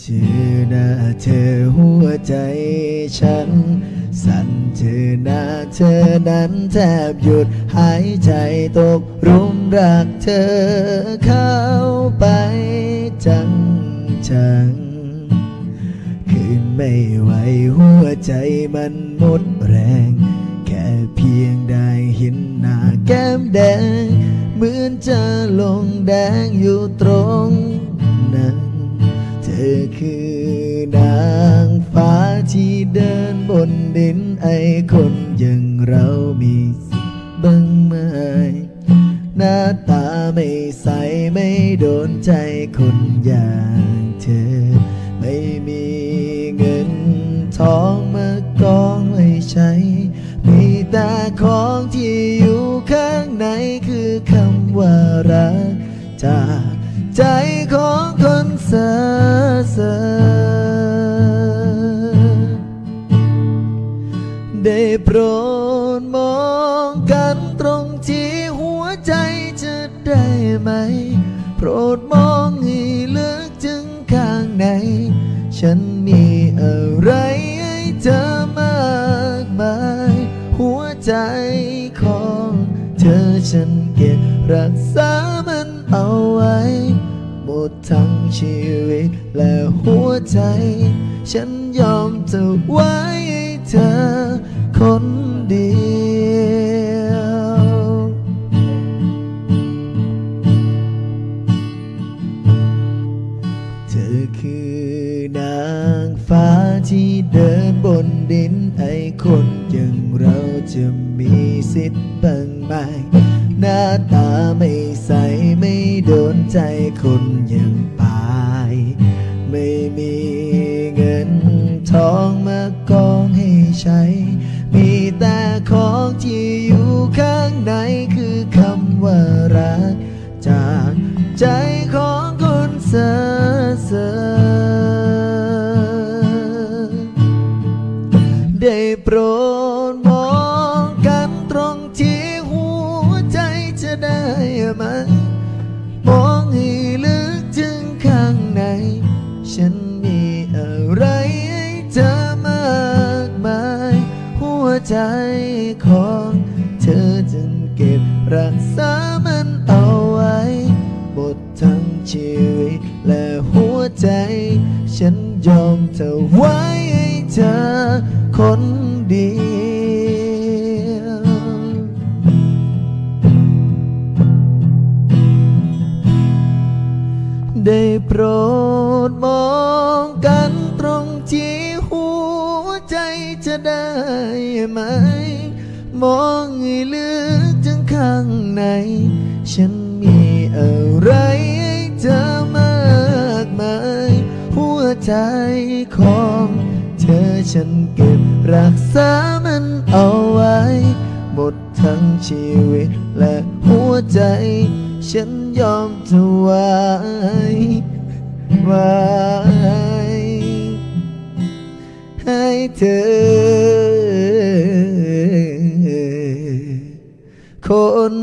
เจอหน้าเธอหัวใจฉัน สั่นเจอหน้าเธอนั้นแทบหยุดหายใจตกรุมรักเธอเข้าไปจังจังคืนไม่ไหวหัวใจมันหมดแรง แค่เพียงได้เห็นหน้าแก้มแดง อคือนางฟ้าที่เดินบนดินไอคนอย่างเรามีสิทธิ์บ้างไหมหน้าตาไม่ใสไม่โดนใจคนอย่างเธอ ไม่มีเงินทองมากองไว้ใช้ มีแต่ของที่อยู่ข้างในคือคำว่ารักจากใจ โปรดมองกันตรงที่หัวใจจะได้ไหม โปรดมองให้ลึกถึงข้างใน ฉันมีอะไรให้เธอมากมาย หัวใจของเธอฉันเก็บรักษามันเอาไว้ หมดทั้งชีวิตและหัวใจ ฉันยอมจะไว้ให้เธอ คนเดียว เธอคือนางฟ้าที่เดินบนดินไอคนอย่างเราจะมีสิทธิ์บ้างไหมหน้าตาไม่ใสไม่โดนใจคนอย่าง ข้างในคือคำว่ารัก จากใจของคนเซ่อเซ่อได้โปรดมองกันตรงที่หัวใจจะได้ไหมมองให้ลึกถึงข้างใน ฉันมีอะไรให้เธอมากมาย หัวใจของ อจึงเก็บรักษามันเอาไว้ หมดทั้งชีวิตและหัวใจ ฉันยอมเธอไว้ให้เธอคนเดียวได้โปรดมองกันตรงที่หัวใจจะได้ไหม มองให้ลึกถึงข้างใน ฉันมีอะไรให้เธอมากมาย หัวใจของเธอฉันเก็บรักษามันเอาไว้ หมดทั้งชีวิตและหัวใจ ฉันยอมจะไว้ไว้ให้เธอ คน